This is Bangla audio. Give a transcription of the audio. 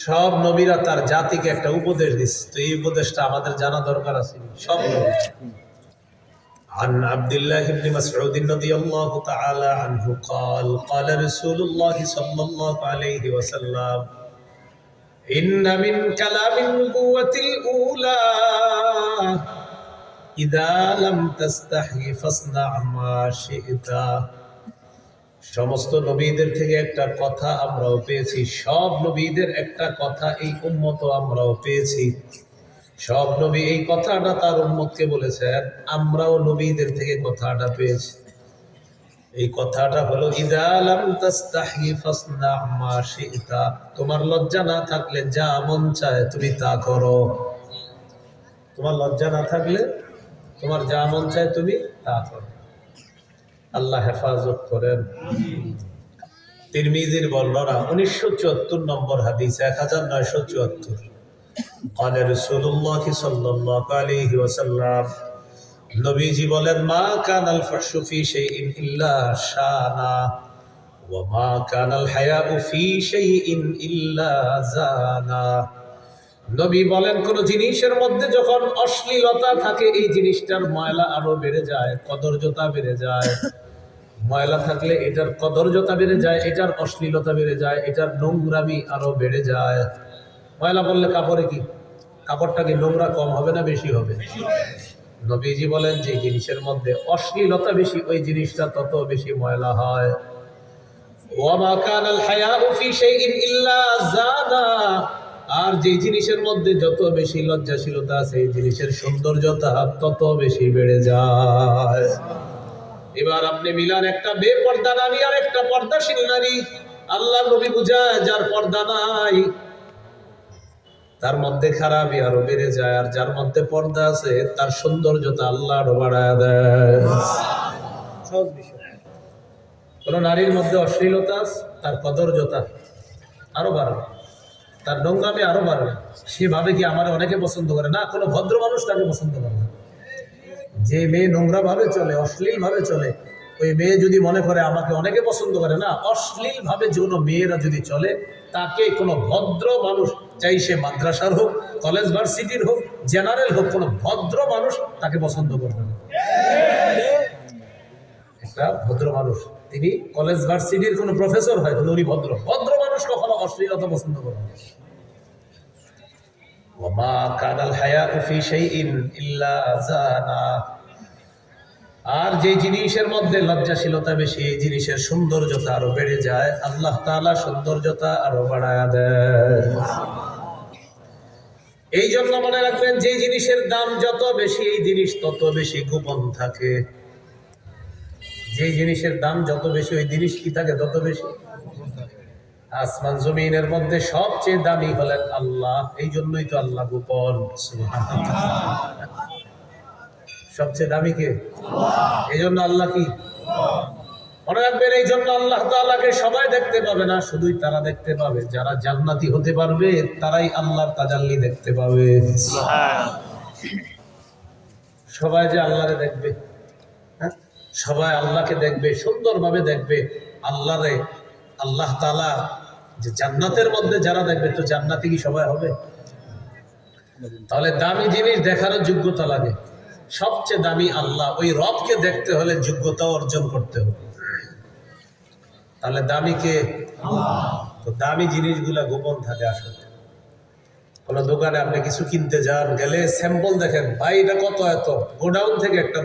সব নবীরা তার জাতিকে একটা উপদেশ দিচ্ছে তো এই উপদেশটা আমাদের জানা দরকার আছে সব নবী عن عبد الله بن مسعود رضي الله تعالى عنه قال قال رسول الله صلى الله عليه وسلم إن من كلام النبوة الأولى إذا لم تستحي فاصنع ما شئت সমস্ত নবীদের থেকে একটা কথা আমরাও পেয়েছি, সব নবীদের একটা কথা এই উন্মত আমরাও পেয়েছি। সব নবী এই কথাটা তার উম্মতকে বলেছেন আমরাও নবীদের থেকে কথাটা পেয়েছি। এই কথাটা হলো তোমার লজ্জা না থাকলে যা মন চায় তুমি তা করো। তোমার লজ্জা না থাকলে তোমার যা মন চায় তুমি তা করো। আল্লাহ হেফাজত করেন তিরমিজির বর্ণনা উনিশশো চুয়াত্তর নম্বর হাদিস এক হাজার নয়শো চুয়াত্তর قال رسول الله صلى الله عليه وسلم নবীজি বলেন মা কানাল ফাহশু ফি শাইইন ইল্লা শানা ওয়া মা কানাল হায়াউ ফি শাইইন ইল্লা জানা নবী বলেন, কোন জিনিসের মধ্যে যখন অশ্লীলতা থাকে, এই জিনিসটার ময়লা আরও বেড়ে যায়, কদর্যতা বেড়ে যায়। ময়লা থাকলে এটার কদর্যতা বেড়ে যায়, এটার অশ্লীলতা বেড়ে যায়, এটার নোংরামি আরও বেড়ে যায়। ময়লা বললে কাপড়ে কি? কাপড়টা কি নোংরা কম হবে না বেশি হবে? নবীজি বলেন যে জিনিসের মধ্যে অশ্লীলতা বেশি, ওই জিনিসটা তত বেশি ময়লা হয়। ওয়ামা কানাল হায়াউ ফি শাইইন ইল্লা জানা আর যে জিনিসের মধ্যে যত বেশি লজ্জাশীলতা এই জিনিসের সৌন্দর্যতা তত বেশি বেড়ে যায়। এবার আপনি মিলান একটা বেপর্দা নারী আর একটা পর্দাশীল নারী। আল্লাহ নবী বুঝায়, যার পর্দা নাই, তার মধ্যে খারাপই আরও বেড়ে যায়, আর যার মধ্যে পর্দা আছে, তার সৌন্দর্যতা আল্লাহ আরও বাড়ায় দেয়। বিষয়। কোন নারীর মধ্যে অশ্লীলতা, তার কদর্যতা আরও বাড়বে তার নোংরামি আরও বাড়বে সে ভাবে কি আমার অনেকে পছন্দ করে? না, কোনো ভদ্র মানুষ তাকে পছন্দ করে না। যে মেয়ে নোংরা ভাবে চলে অশ্লীল ভাবে চলে, ওই মেয়ে যদি মনে করে আমাকে অনেকে পছন্দ করে না অশ্লীল ভাবে যে কোনো মেয়েরা যদি চলে, তাকে কোনো ভদ্র মানুষ, চাই সে মাদ্রাসার হোক, কলেজ ভার্সিটির হোক, জেনারেল হোক, কোনো ভদ্র মানুষ তাকে পছন্দ করবে না। একটা ভদ্র মানুষ, তিনি কলেজ ভার্সিটির কোনো প্রফেসর হয় উনি ভদ্র। ভদ্র মানুষ কখনো অশ্লীলতা পছন্দ করে না। ওমা কানাল হায়াউ ফি শাইইন ইল্লা জানা আর যে জিনিসের মধ্যে লজ্জাশীলতা বেশি, এই জিনিসের সৌন্দর্যতা আরও বেড়ে যায়, আল্লাহ তাআলা সৌন্দর্যতা আরও বাড়ায় দেয় এই জন্য মনে রাখবেন, যে জিনিসের দাম যত বেশি, এই জিনিস তত বেশি গোপন থাকে। যে জিনিসের দাম যত বেশি, ওই জিনিস কি থাকে তত বেশি? আসমান জমিনের মধ্যে সবচেয়ে দামি হলেন আল্লাহ। এই জন্যই তো আল্লাহ গোপন। সবচেয়ে দামি কে? এই জন্য আল্লাহ কি? মনে রাখবেন, এই জন্য আল্লাহ তাআলাকে সবাই দেখতে পাবে না, শুধুই তারা দেখতে পাবে। যারা জান্নাতি হতে পারবে, তারাই আল্লাহর তাজাল্লি দেখতে পাবে। সবাই যে আল্লাহরে দেখবে হ্যাঁ? সবাই আল্লাহকে দেখবে, সুন্দরভাবে দেখবে, আল্লাহরে আল্লাহ তালা যে জান্নাতের মধ্যে যারা দেখবে, তো জান্নাতি কি সবাই হবে? তাহলে দামি জিনিস দেখারও যোগ্যতা লাগে। সবচেয়ে দামি আল্লাহ, ওই রবকে দেখতে হলে যোগ্যতা অর্জন করতে হবে। তাহলে দামি কে? তো দামি জিনিসগুলা গোপন থাকে আসলে। কোনো দোকানে আপনি কিছু কিনতে যান, গেলে স্যাম্পল দেখেন, ভাই, এটা কত এত? গোডাউন থেকে একটা